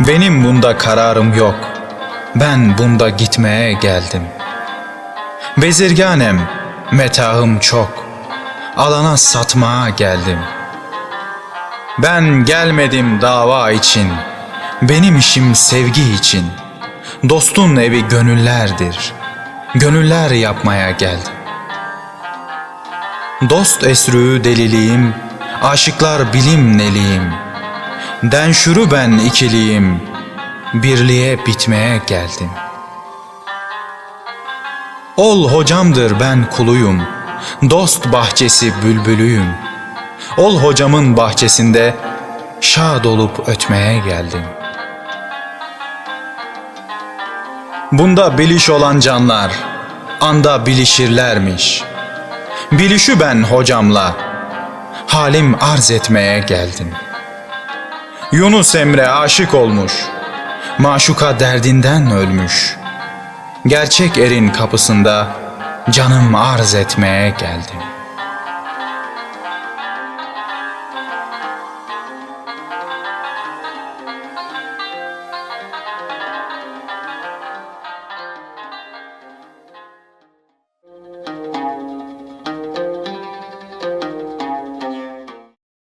Benim bunda kararım yok. Ben bunda gitmeye geldim. Bezirganem, metahım çok. Alana satmaya geldim. Ben gelmedim dava için. Benim işim sevgi için. Dostun evi gönüllerdir. Gönüller yapmaya geldim. Dost esrü deliliğim, aşıklar bilim neliyim. Denşuru ben ikiliyim, birliğe bitmeye geldim. Ol hocamdır ben kuluyum, dost bahçesi bülbülüyüm. Ol hocamın bahçesinde şad olup ötmeye geldim. Bunda biliş olan canlar, anda bilişirlermiş. Bilişü ben hocamla, halim arz etmeye geldim. Yunus Emre aşık olmuş, maşuka derdinden ölmüş. Gerçek erin kapısında canım arz etmeye geldim.''